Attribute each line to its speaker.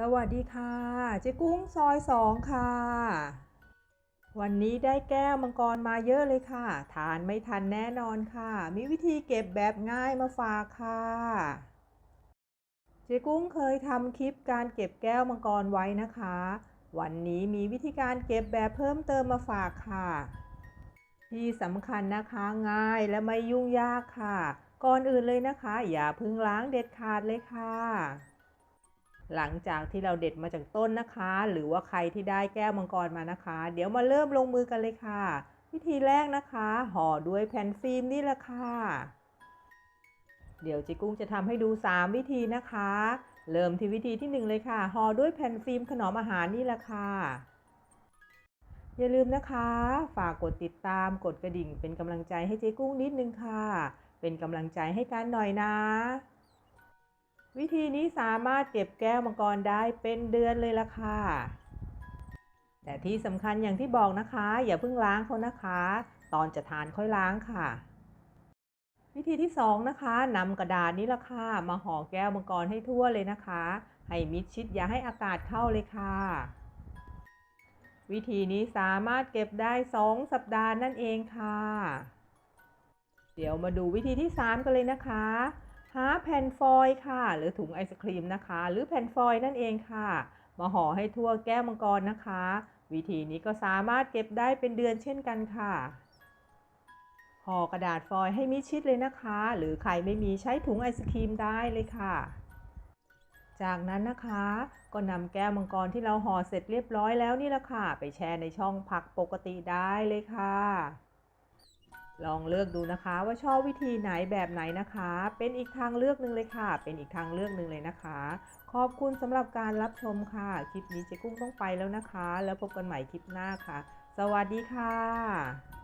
Speaker 1: สวัสดีค่ะเจ๊กุ้งซอยสองค่ะ วันนี้ได้แก้วมังกรมาเยอะเลยค่ะ ทานไม่ทันแน่นอนค่ะ มีวิธีเก็บแบบง่ายมาฝากค่ะเจ๊กุ้งเคยทำคลิปการเก็บแก้วมังกรไว้นะคะ วันนี้มีวิธีการเก็บแบบเพิ่มเติมมาฝากค่ะ ที่สำคัญนะคะง่ายและไม่ยุ่งยากค่ะ ก่อนอื่นเลยนะคะ อย่าเพึ่งล้างเด็ดขาดเลยค่ะ หลังจากที่เราเด็ดมาจากต้นนะคะ หรือว่าใครที่ได้แก้วมังกรมานะคะ เดี๋ยวมาเริ่มลงมือกันเลยค่ะ วิธีแรกนะคะห่อด้วยแผ่นฟิล์มนี่แหละค่ะเดี๋ยวจิกุ้งจะทำให้ดู 3 วิธีนะคะ เริ่มที่วิธีที่ 1 เลยค่ะห่อด้วยแผ่นฟิล์มขนอมอาหารนี่แหละค่ะอย่าลืมนะคะ ฝากกดติดตามกดกระดิ่งเป็นกำลังใจให้เจ๊กุ้งนิดนึงค่ะ เป็นกำลังใจให้กันหน่อยนะ วิธีนี้สามารถเก็บแก้วมังกรได้เป็นเดือนเลยล่ะค่ะ แต่ที่สำคัญอย่างที่บอกนะคะ อย่าเพิ่งล้างเขานะคะ ตอนจะทานค่อยล้างค่ะ วิธีที่ 2 นะคะนำกระดาษนี้ล่ะค่ะมาห่อแก้วมังกรให้ทั่วเลยนะคะ ให้มิดชิดอย่าให้อากาศเข้าเลยค่ะ วิธีนี้สามารถเก็บได้ 2 สัปดาห์นั่นเองค่ะ เดี๋ยวมาดูวิธีที่ 3 กันเลยนะคะาแผ่นฟอยล์ค่ะ หรือถุงไอศครีมนะคะ หรือแผ่นฟอยล์นั่นเองค่ะ มาห่อให้ทั่วแก้วมังกรนะคะ วิธีนี้ก็สามารถเก็บได้เป็นเดือนเช่นกันค่ะห่อกระดาษฟอยล์ให้มิดชิดเลยนะคะ หรือใครไม่มีใช้ถุงไอศครีมได้เลยค่ะ จากนั้นนะคะก็นำแก้วมังกรที่เราห่อเสร็จเรียบร้อยแล้วนี่แหละค่ะ ไปแช่ในช่องผักปกติได้เลยค่ะ ลองเลือกดูนะคะว่าชอบวิธีไหนแบบไหนนะคะ เป็นอีกทางเลือกหนึ่งเลยค่ะ เป็นอีกทางเลือกหนึ่งเลยนะคะ ขอบคุณสำหรับการรับชมค่ะ คลิปนี้เจ๊กุ้งต้องไปแล้วนะคะ แล้วพบกันใหม่คลิปหน้าค่ะ สวัสดีค่ะ